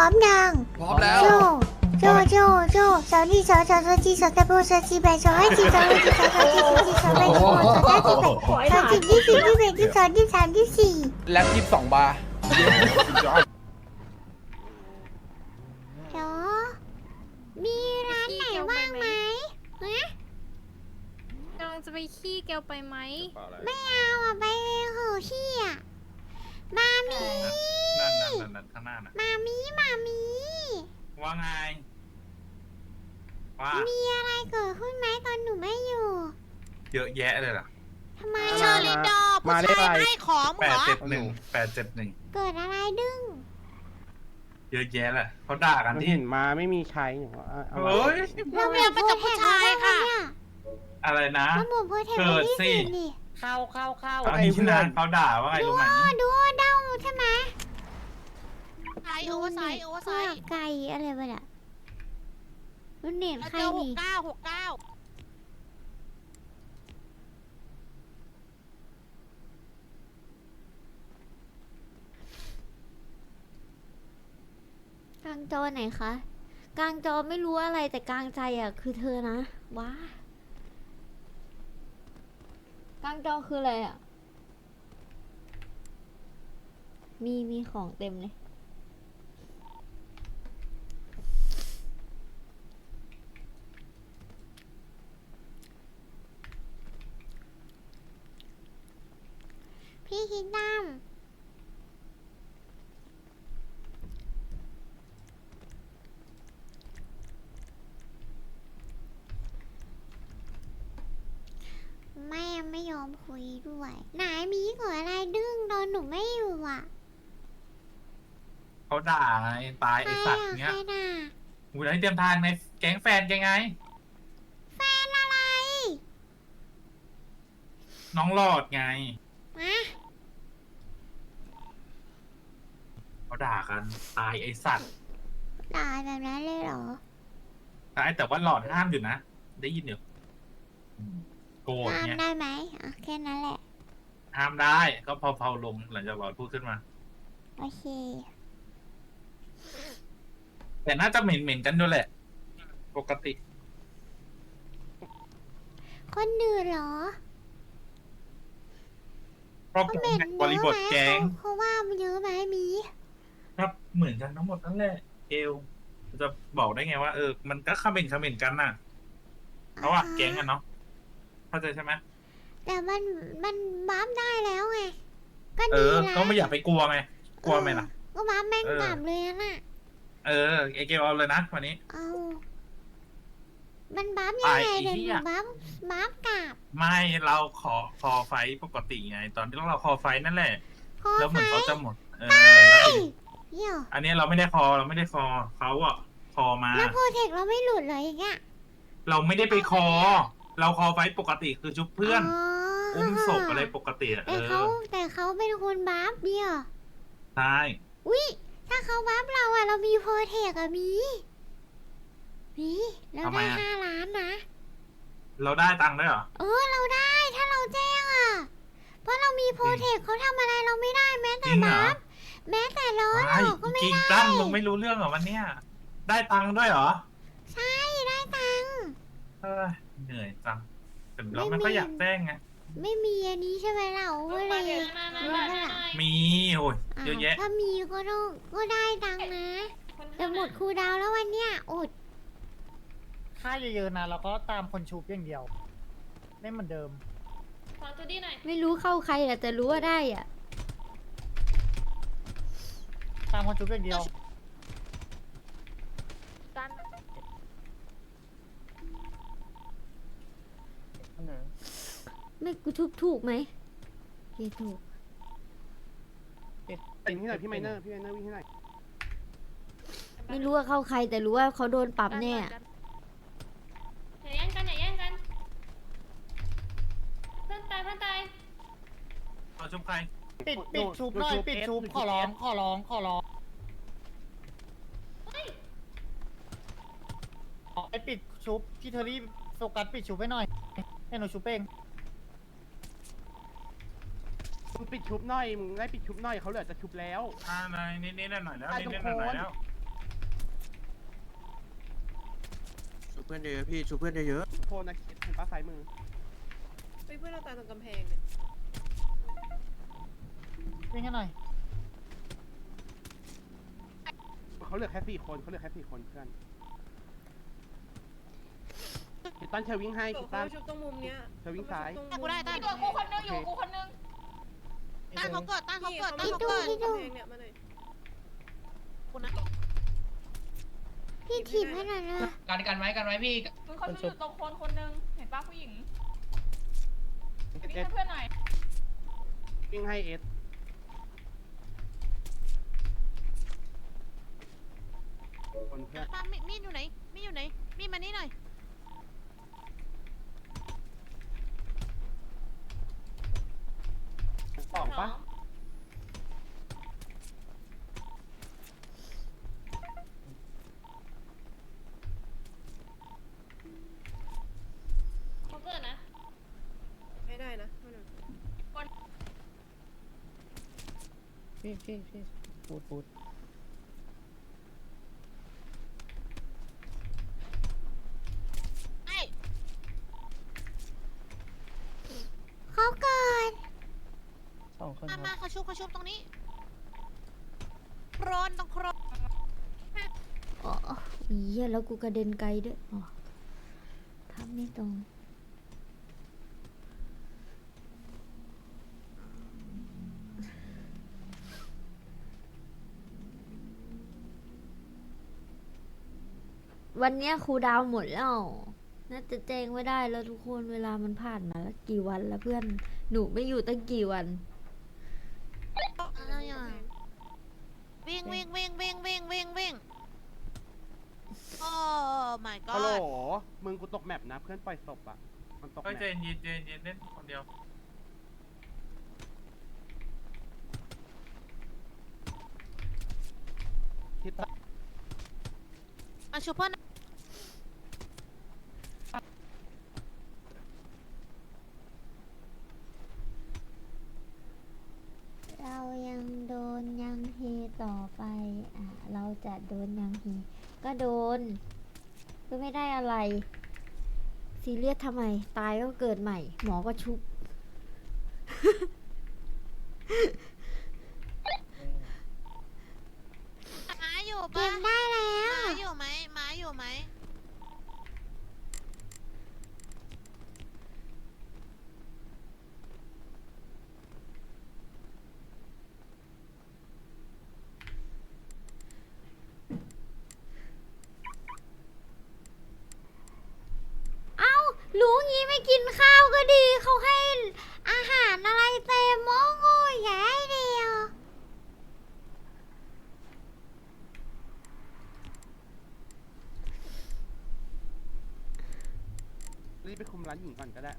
ร้อมยังพร้อมแล้ว โจโจโจโจสาวนี่สาวสาวสาวจีสาวตะโบสาวจีแบสาวให้จีสาวให้จีสาวสาวจีสาวจีสาวแบสาวสาวจีแบสาวจีที่สี่ที่แบที่สองที่สามที่สี่แล็บยี่สิบสองบาร์เดี๋ยวมีร้านไหนว่างไหมฮะกำลังจะไปขี้แกวไปไหมไม่เอาอะไปเหอะที่อะมามี นั่นนั่นนั่นนั่นข้างหน้าน่ะมามีมามีว่าไงว่ามีอะไรเกิดขึ้นไหมตอนหนูไม่อยู่เยอะแยะเลยล่ะทำไมเชออะริดอร์ผู้ชายไม่ให้ของแปเหรดอเจ็ดหนึ่งแปดเจ็ดหนึ่งเกิดอะไรดึงเยอะแยะแหละเขาด่ากันที่เห็นมาไม่มีใช้เหรอเอาเอาเฮ้ยเราเรียนไปกับผู้ชายค่ะอะไรนะเราหมดโพเทปเกิดที่สิ สี่นี่เข้าเข้าเข้าตอนนี้ที่นานเขาด่าว่าไงรู้ไหมดูเดาใช่ไหมไซส์โอเวอร์ไซส์โอเวอร์ไซส์ไก่อะไรวะเนี่ยรุ่นเน็ตแล้วใครเจอหกนี่เก้าหกเก้ากลางจอไหนคะ กลางจอไม่รู้อะไรแต่กลางใจอะ คือเธอนะว้ากลางจอคืออะไรอะ มีมีของเต็มเลย พี่คิดตั้มแม่ไม่ยอมคุยด้วยไหนมีเกิดอะไรดึงตอนหนูไม่อยู่อะเขาด่าไงตายใครไอสัตว์อะเนี้ยใครน่ะหูยให้เตรียมทางในแก๊งแฟนแกไง แฟนอะไร น้องหลอดไง มา เขาด่ากันตายไอสัตว์ด่าแบบนั้นเลยเหรอ ตายแต่ว่าหลอดห้ามอยู่นะ ได้ยินอยู่อืมโกรธห้ามเนี่ยได้ไหมอะแค่นั้นแหละ ห้ามได้ ก็พอเผาลงหลังจากหลอดพูดขึ้นมา โอเค แต่น่าจะเหม็นเหม็นๆกันด้วยแหละ ปกติ คนอื่นเหรอเพราะเขาแก๊เป็นงเยบริอะบไหทมแก๊งเขาเขาว่ามันเยอะไหมมีครับ เหมือนกันทั้งหมดนั่นแหละเอลจะบอกได้ไงว่าเออมันก็คอมเมนต์คอมเมนต์กันน่ะเพราะว่าแก๊งอะเนาะเข้าใจใช่ไหมแต่มันมันบ้ามได้แล้วไงก็เอดีอแล้วก็ไม่อยากไปกลัวไงกลัวไหมล่ะ เออก็บ้ามแม่งเออ กลับเลยอะน่ะเออเอเกลเอาเลยนะวันนี้ เอามันบ้ามยังไงไอ้เดี๋ยวหเหี้นูยบ้ามบ้ามกลับไม่เราขอคอไฟท์ปกติไง ตอนที่เราคอไฟท์นั่นแหละ พอแล้วเหไฟมือนเขาจะหมด เออแล้วทีนี้ เหี่ยวอันนี้เราไม่ได้คอเราไม่ได้คอเขาอะคอมา แล้วโปรเทคเราไม่หลุดเลยอย่างเงี้ยเราไม่ได้ไปคอ เราคอไฟท์ปกติคือชุบเพื่อน อุ้มศพอะไรปกติอะเอแต่เขาอแต่เขาเป็นคนบ้ามเดียวใช่วิถ้าเขาบ้ามเราอะเรามีโปรเทคอะมีมีเราได้ห้าล้านนะ เราได้ตังค์ด้วยเหรอ เออเราได้ถ้าเราแจ้งอะ เพราะเรามีโปรเทคเขาทำอะไรเราไม่ได้แม้จแต่ริงเหรอ บัฟ แม้แต่ร้อนไอ้ออกก็ไม่จริงได้ตั้งมึงไม่รู้เรื่องเหรอวันเนี้ยได้ตังค์ด้วยเหรอใช่ได้ตังค์ เออเหนื่อยจังแต่เราไม่ไม่ค่อยมีอยากแจ้งไงไม่มีอันนี้ใช่ไหมเราก็เลยรู้แล้วล่ะมีโอ้ยอ้าวเยอะแยะ ถ้ามีก็ต้องก็ได้ตังค์นะแต่หมดครูดาวแล้ววันเนี้ยอดค่าเยอะๆนะเราก็ตามคนชูบอย่างเดียวเล่นเหมือนเดิม ขอตัวดีหน่อยไม่รู้เข้าใครอะแต่รู้ว่าได้อะ ตามคนชูบอย่างเดียวไม่กูทุบถูกไหมเกถูกวิ่งที่ไหนพี่ไมเนอร์พี่ไมเนอร์วิ่งที่ไหนไม่รู้ว่าเข้าใครแต่รู้ว่าเขาโดนปรับแน่อะอย่าแย่งกันอย่าแย่งกัน เพื่อนตายเพื่อนตายเราชุบใคร ปิดปิดซูบหน่อยปิดซูบขอร้องขอร้องขอร้องไปปิดชุบที่เธอรี่โฟกัสปิดชุบให้หน่อยให้หนูชุบเองมึงปิดชุบหน่อยมึงได้ปิดชุบหน่อยเขาเหลือจะชุบแล้ว อ่าหน่อยนิดนิดหน่อยแล้วนิดนิดหน่หน่อยแล้วชูเพื่อนเยอะพี่ชุบเพื่อนเยอะโทนนะคิเห็นป้าสายมือ ไปเพื่อนเราตายตรงกำแพงเนี่ย วิ่งให้หน่อยเขาเหลือแค่สี่คนเขาเหลือแค่สี่คนเพื่อนคิดตันเชอร์วิ่งให้โดคิดดตัเข้านไปชุบตรงมุมเนี้ยเชอร์วิ่งซ้าย กูได้ได้กูคนนึงอยู่กูคนนึงต้านเขาเกิดต้านเขาเกิดต้านพี่เขาดูเกิดพี่ดูกำแพงเนี่ยมาหน่อยคุณนะพี่ถีบให้หน่อยนะกันกันไว้กันไว้พี่มึงคนนึงอยู่ตรงคนคนนึงเห็นป้าผู้หญิงเอวิ่งสให้เพื่อนหน่อยวิ่งให้เอส คนเพื่อนป้ามีมีดอยู่ไหน มีดอยู่ไหน มีดมานี่หน่อยออกปะเขาเกิดนะ ไม่ได้นะมาหน่อยพี่พี่พี่พูดพูด ไอ้ เขาเกิด สองคน มา ค มา รับ เขาชุบเขาชุบตรงนี้โครนตรงโครนอ๋ออีเหี้ยแล้วกูกระเด็นไกลด้วยอ๋อทำไม่ตรง วันเนี้ยครูดาวหมดแล้ว น่าจะแจ้งไม่ได้แล้วทุกคนเวลามันผ่านมาแล้วกี่วันแล้วเพื่อน หนูไม่อยู่ตั้งกี่วัน อะไรอะวิ่งวิ่งวิ่งวิ่งวิ่งวิ่งวิ่งโอ้ my ฮัลโหล god มึงกูตกแมปนะเพื่อนปล่อยศพอะ มันตกก็แมใจปเย็นใจเย็นเล่นคนเดียวคิดตันมาชุบเพื่อนเรายังโดนยังเฮต่อไป อะ เราจะโดนยังเฮ ก็โดน ก็ไม่ได้อะไร ซีเรียสทำไม ตายก็เกิดใหม่ หมอก็ชุบ หมาอยู่ เก็ ปะ บได้แล้ หมาว อยู่ไหมหมาอยู่ไหม เอ้า รู้งี้ไม่ กินข้าวก็ดีเขาให้อาหารอะไรเต็มโม้โง่แย่เดียว รีบไปคุมร้านหญิงก่อนก็ได้